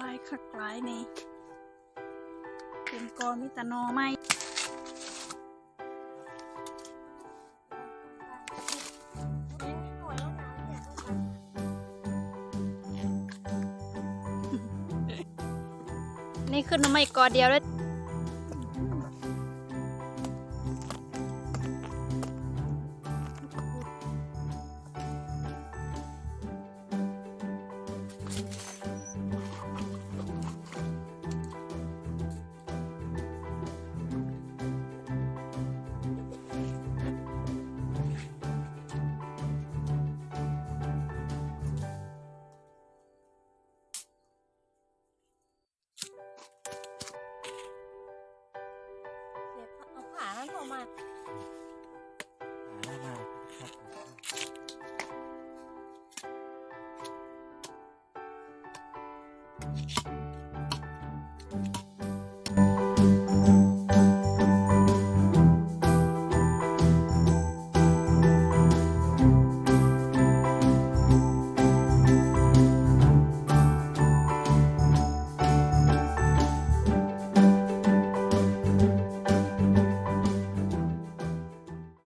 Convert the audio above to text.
ลายคักลายนี่เป็นกอมิตานอไม้นี่ขึ้นมาไม่กอเดียวแล้ว มานั้นออกมาเ